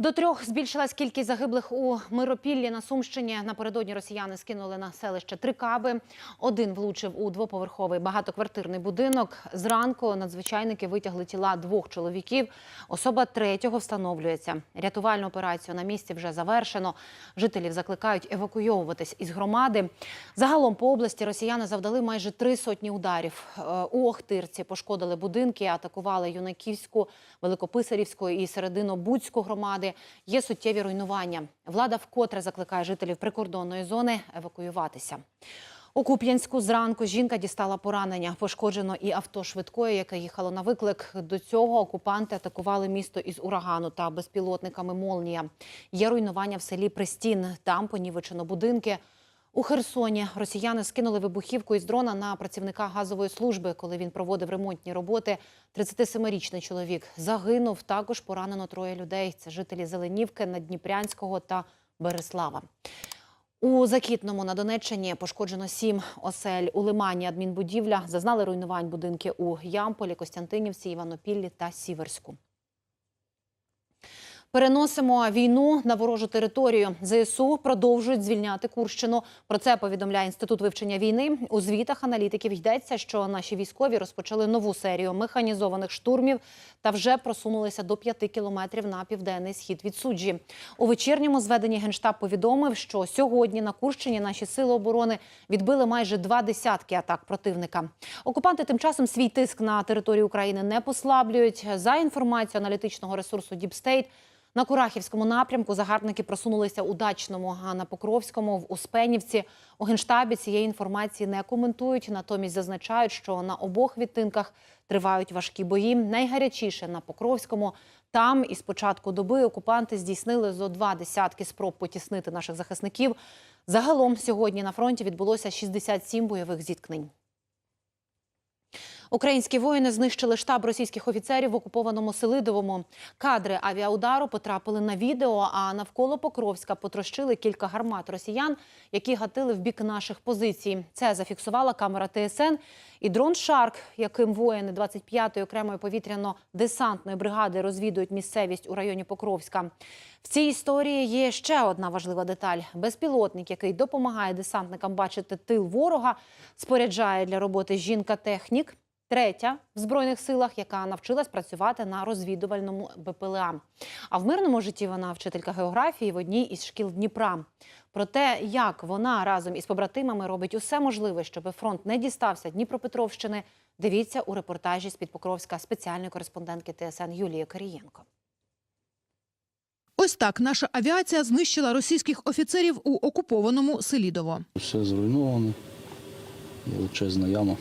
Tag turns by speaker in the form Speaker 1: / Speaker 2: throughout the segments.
Speaker 1: До трьох збільшилась кількість загиблих у Миропіллі на Сумщині. Напередодні росіяни скинули на селище три каби. Один влучив у двоповерховий багатоквартирний будинок. Зранку надзвичайники витягли тіла двох чоловіків. Особа третього встановлюється. Рятувальну операцію на місці вже завершено. Жителів закликають евакуйовуватись із громади. Загалом по області росіяни завдали майже три сотні ударів. Е, У Охтирці пошкодили будинки, атакували Юнаківську, Великописарівську і Серединобудську громади. Є суттєві руйнування. Влада вкотре закликає жителів прикордонної зони евакуюватися. У Куп'янську зранку жінка дістала поранення. Пошкоджено і авто швидкої, яке їхало на виклик. До цього окупанти атакували місто із урагану та безпілотниками Молнія. Є руйнування в селі Пристін. Там понівечено будинки. У Херсоні росіяни скинули вибухівку із дрона на працівника газової служби, коли він проводив ремонтні роботи. 37-річний чоловік загинув. Також поранено троє людей. Це жителі Зеленівки, Надніпрянського та Береслава. У Закітному на Донеччині пошкоджено сім осель. У Лимані адмінбудівля зазнали руйнувань будинки у Ямполі, Костянтинівці, Іванопіллі та Сіверську. Переносимо війну на ворожу територію. ЗСУ продовжують звільняти Курщину. Про це повідомляє інститут вивчення війни. У звітах аналітиків йдеться, що наші військові розпочали нову серію механізованих штурмів та вже просунулися до 5 кілометрів на південний схід від суджі. У вечірньому зведенні генштаб повідомив, що сьогодні на Курщині наші сили оборони відбили майже два десятки атак противника. Окупанти тим часом свій тиск на територію України не послаблюють. За інформацією аналітичного ресурсу Діпстейт. На Курахівському напрямку загарбники просунулися у Дачному, а на Покровському в Успенівці. У генштабі цієї інформації не коментують. Натомість зазначають, що на обох відтинках тривають важкі бої. Найгарячіше на Покровському. Там із початку доби окупанти здійснили зо два десятки спроб потіснити наших захисників. Загалом сьогодні на фронті відбулося 67 бойових зіткнень. Українські воїни знищили штаб російських офіцерів в окупованому Селидовому. Кадри авіаудару потрапили на відео, а навколо Покровська потрощили кілька гармат росіян, які гатили в бік наших позицій. Це зафіксувала камера ТСН. І дрон Шарк, яким воїни 25-ї окремої повітряно-десантної бригади розвідують місцевість у районі Покровська. В цій історії є ще одна важлива деталь: безпілотник, який допомагає десантникам бачити тил ворога, споряджає для роботи жінка-технік. Третя в збройних силах, яка навчилась працювати на розвідувальному БПЛА. А в мирному житті вона вчителька географії в одній із шкіл Дніпра. Про те, як вона разом із побратимами робить усе можливе, щоб фронт не дістався Дніпропетровщини, дивіться у репортажі з під Покровська спеціальної кореспондентки ТСН Юлії Карієнко.
Speaker 2: Ось так наша авіація знищила російських офіцерів у окупованому Селідово.
Speaker 3: Все зруйновано, величезна яма.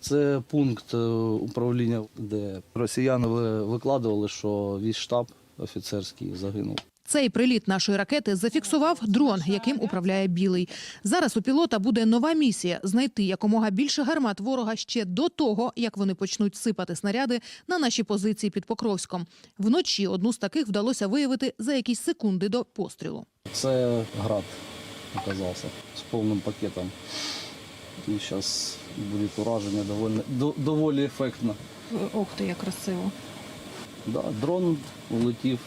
Speaker 3: Це пункт е, управління, де росіяни викладували, що весь штаб офіцерський загинув.
Speaker 2: Цей приліт нашої ракети зафіксував дрон, яким управляє білий. Зараз у пілота буде нова місія знайти якомога більше гармат ворога ще до того, як вони почнуть сипати снаряди на наші позиції під Покровськом. Вночі одну з таких вдалося виявити за якісь секунди до пострілу.
Speaker 3: Це град оказався з повним пакетом. І зараз буде ураження доволі, до- доволі ефектно.
Speaker 2: Ох ти, як красиво.
Speaker 3: Да, дрон улетів,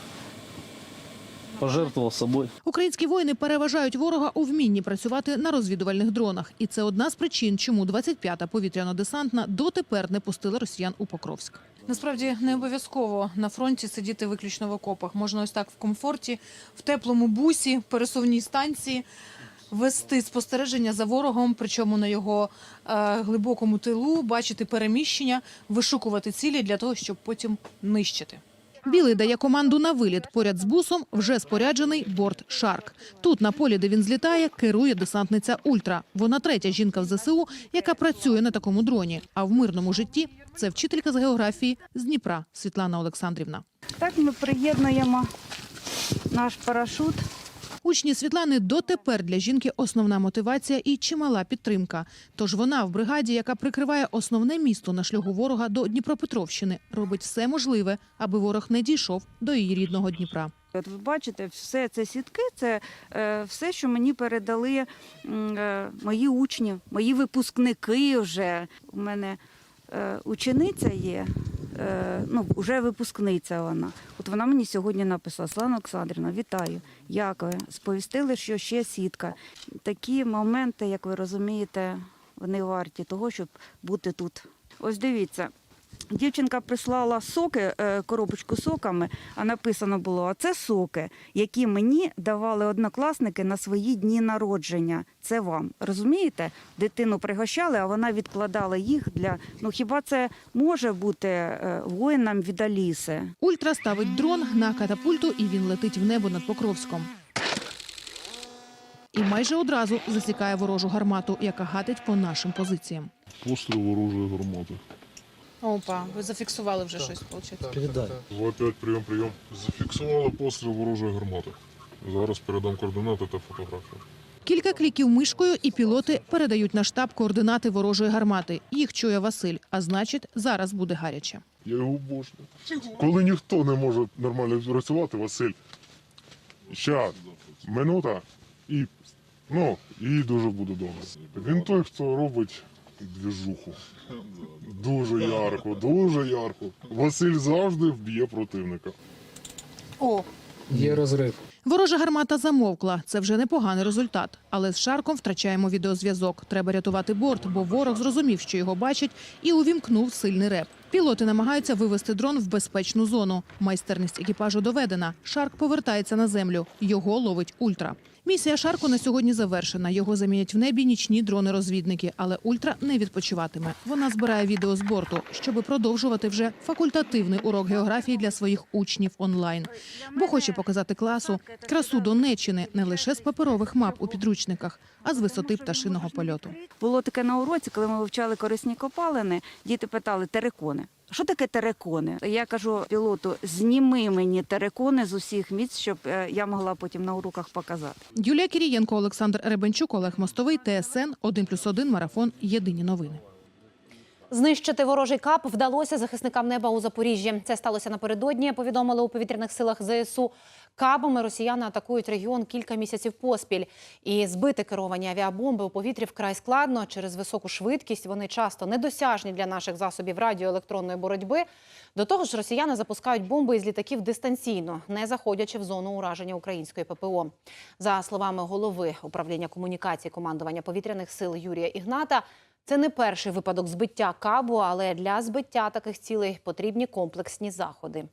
Speaker 3: пожертвував собою.
Speaker 2: Українські воїни переважають ворога у вмінні працювати на розвідувальних дронах, і це одна з причин, чому 25-та повітряно-десантна дотепер не пустила росіян у Покровськ.
Speaker 4: Насправді не обов'язково на фронті сидіти виключно в окопах. Можна ось так в комфорті, в теплому бусі, пересувній станції вести спостереження за ворогом, причому на його е, глибокому тилу, бачити переміщення, вишукувати цілі для того, щоб потім нищити.
Speaker 2: Білий дає команду на виліт. Поряд з бусом вже споряджений борт «Шарк». Тут, на полі, де він злітає, керує десантниця «Ультра». Вона третя жінка в ЗСУ, яка працює на такому дроні. А в мирному житті це вчителька з географії з Дніпра Світлана Олександрівна.
Speaker 5: Так ми приєднуємо наш парашут.
Speaker 2: Учні Світлани дотепер для жінки основна мотивація і чимала підтримка. Тож вона в бригаді, яка прикриває основне місто на шляху ворога до Дніпропетровщини, робить все можливе, аби ворог не дійшов до її рідного Дніпра.
Speaker 5: От ви бачите, все це сітки, це е, все, що мені передали е, мої учні, мої випускники вже. У мене е, учениця є ну, вже випускниця вона. От вона мені сьогодні написала: Слава Олександрівна, вітаю. Як ви? Сповістили, що ще сітка. Такі моменти, як ви розумієте, вони варті того, щоб бути тут. Ось дивіться. Дівчинка прислала соки, е, коробочку соками, а написано було: а це соки, які мені давали однокласники на свої дні народження. Це вам. Розумієте? Дитину пригощали, а вона відкладала їх для. Ну хіба це може бути е, воїнам від Аліси?
Speaker 2: Ультра ставить дрон на катапульту, і він летить в небо над Покровськом. І майже одразу засікає ворожу гармату, яка гатить по нашим позиціям.
Speaker 6: Постріл ворожої гармати.
Speaker 4: Опа, ви зафіксували вже щось, виходить.
Speaker 3: Передай.
Speaker 6: 2-5, прийом, прийом. Зафіксували постріл ворожої гармати. Зараз передам координати та фотографію.
Speaker 2: Кілька кліків мишкою, і пілоти передають на штаб координати ворожої гармати. Їх чує Василь, а значить, зараз буде гаряче.
Speaker 6: Я його обожнюю. Коли ніхто не може нормально працювати, Василь. Щас, минута і ну, і дуже буде добре. Він той, хто робить двіжуху. Дуже ярко, дуже ярко. Василь завжди вб'є противника.
Speaker 4: О,
Speaker 7: Є розрив.
Speaker 2: Ворожа гармата замовкла. Це вже непоганий результат. Але з Шарком втрачаємо відеозв'язок. Треба рятувати борт, бо ворог зрозумів, що його бачать, і увімкнув сильний реп. Пілоти намагаються вивести дрон в безпечну зону. Майстерність екіпажу доведена. Шарк повертається на землю. Його ловить ультра. Місія Шарку на сьогодні завершена. Його замінять в небі нічні дрони-розвідники. Але ультра не відпочиватиме. Вона збирає відео з борту, щоб продовжувати вже факультативний урок географії для своїх учнів онлайн. Бо хоче показати класу красу Донеччини не лише з паперових мап у підручниках, а з висоти пташиного польоту.
Speaker 5: Було таке на уроці, коли ми вивчали корисні копалини, діти питали терикони. Що таке терекони? Я кажу пілоту: зніми мені терекони з усіх місць, щоб е, я могла потім на уроках показати.
Speaker 2: Юлія Кірієнко, Олександр Ребенчук, Олег Мостовий, ТСН 1+,1, Марафон. Єдині новини.
Speaker 1: Знищити ворожий кап вдалося захисникам неба у Запоріжжі. Це сталося напередодні. Повідомили у повітряних силах ЗСУ. Кабами росіяни атакують регіон кілька місяців поспіль. І збити керовані авіабомби у повітрі вкрай складно. Через високу швидкість вони часто недосяжні для наших засобів радіоелектронної боротьби. До того ж, росіяни запускають бомби із літаків дистанційно, не заходячи в зону ураження української ППО. За словами голови управління комунікації командування повітряних сил Юрія Ігната, це не перший випадок збиття кабу, але для збиття таких цілей потрібні комплексні заходи.